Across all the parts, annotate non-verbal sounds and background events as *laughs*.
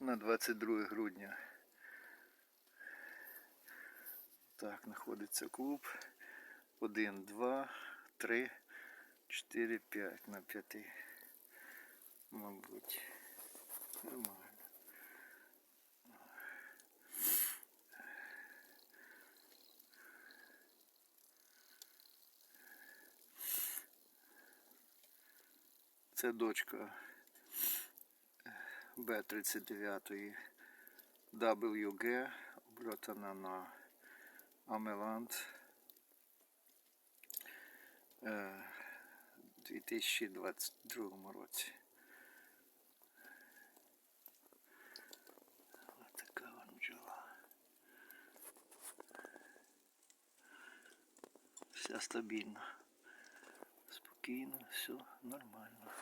на 22 грудня. Так, знаходиться клуб. 1, 2, 3, 4, 5 на 5. Мабуть. Нормально. Це дочка Б-39 WG, обльотана на Амеланд е, у 2022 році. Вся стабільна. Спокійно, все нормально.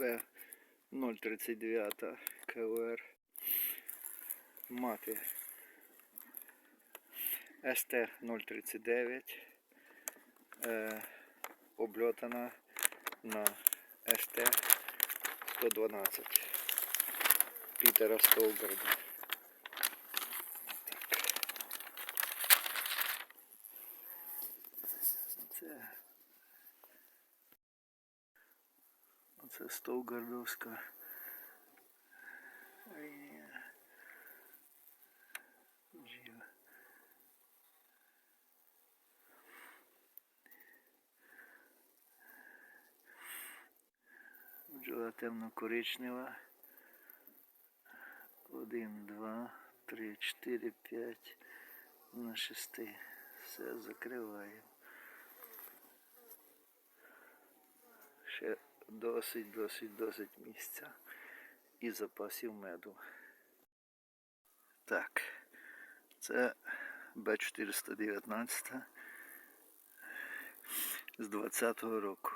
Б 039 КВР. Мати СТ 039 е, обльотана на СТ 112 Пітера Столберга. Це, оце Стовгардовська. лінія. Жива. Бджола темно-коричнева. Один, два, три, чотири, п'ять на шести. Все закриваємо. Ще досить, досить, досить місця і запасів меду. Так, це Б419 з 20-го року.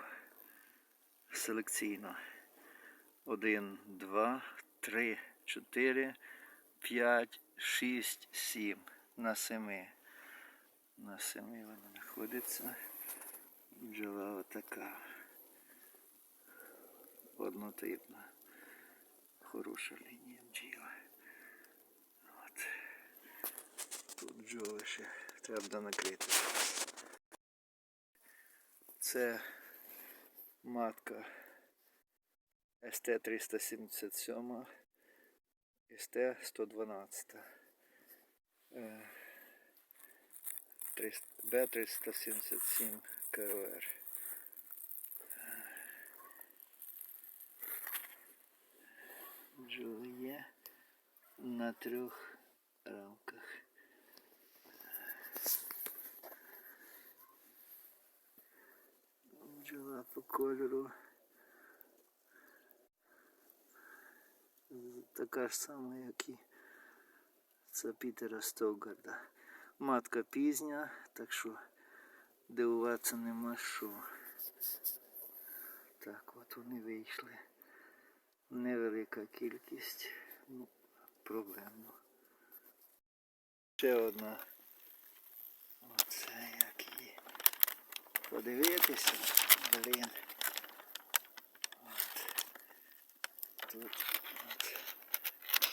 Селекційно. 1, 2, 3, 4, 5, 6, 7. На 7. На 7 вона знаходиться. Бджола отака. Однотипна. Хороша лінія бджіла. От. Тут бджоли ще треба накрити. Це матка СТ-377, СТ-112. Е, Б-377 КВР. Є на трьох рамках. Бджола по кольору. Така ж сама, як і це Пітера Стовгарда. Матка пізня, так що дивуватися нема що. Так, от вони вийшли. Невелика кількість, ну, проблемно. Ще одна. Оце як її. Подивитися, блін. От. Тут от.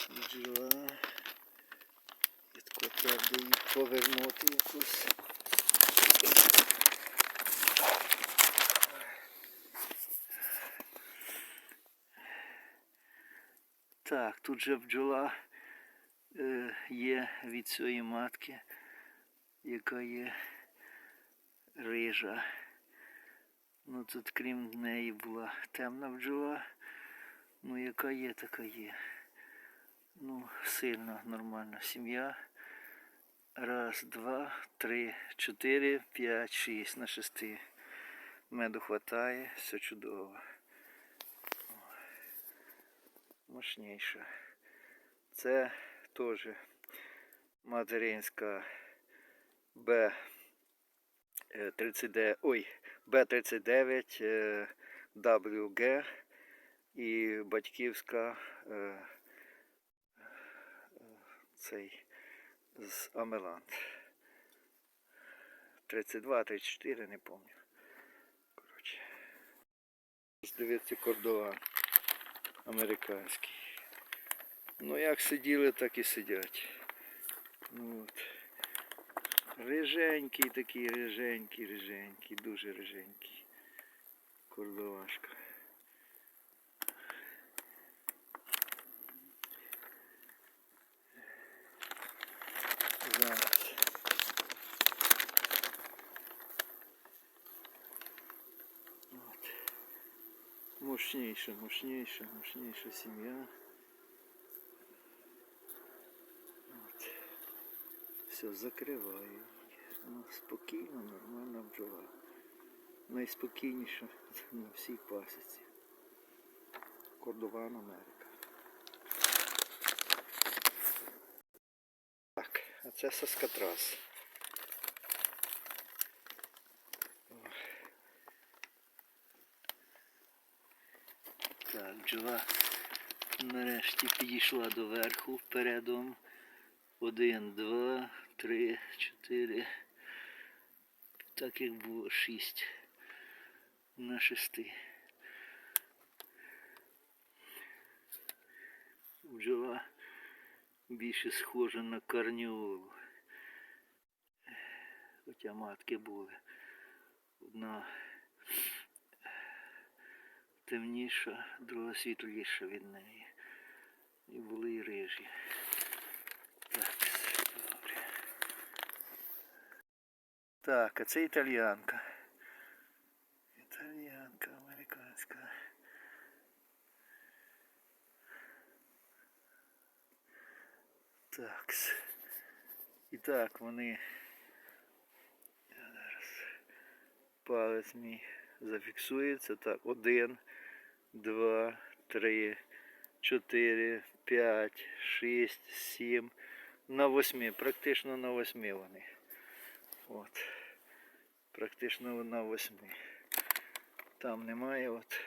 бджола. І треба її повернути якусь. Так, тут же бджола е, є від цієї матки, яка є рижа. Ну тут крім неї була темна бджола. Ну яка є, така є. Ну, сильно нормальна сім'я. Раз, два, три, чотири, п'ять, шість на шести. Меду хватає, все чудово. Мощніша. Це теж материнська Б 39, ой, Б39 е, WG і батьківська е, е, цей з Амелант. 32, 34, не пам'ятаю. Коротше. Дивіться кордован американський. Ну як сиділи, так і сидять. Ну, от. Риженький такий, риженький, риженький, дуже риженький. Кордовашка. Зараз. От. Мощніша, мощніша, мощніша сім'я. Все, закриваю. Ну, спокійно, нормальна бджола. Найспокійніша *laughs* на всій пасіці. Кордован Америка. Так, а це соскотрас. Так, бджола нарешті підійшла до верху передом. Один, два, три, чотири. Так як було шість на шести. Бджола більше схожа на карніолу. Хоча матки були. Одна темніша, друга світліша від неї. І були і рижі. Так, добре. Так, а це італіянка. Італіянка американська. Так. І так вони. Я зараз палець мій зафіксується. Так, один, два, три, чотири, п'ять, шість, сім. На восьми, практично на восьми вони. От. Практично на восьми. Там немає от.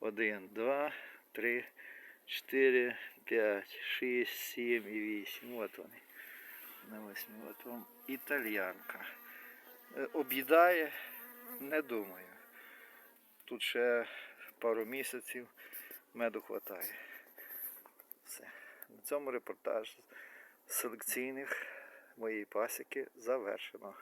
Один, два, три, чотири, п'ять, шість, сім і вісім. От вони. На восьми. От вам італьянка. Е, Об'їдає, не думаю. Тут ще пару місяців меду хватає. Все. На цьому репортаж селекційних моєї пасіки завершено.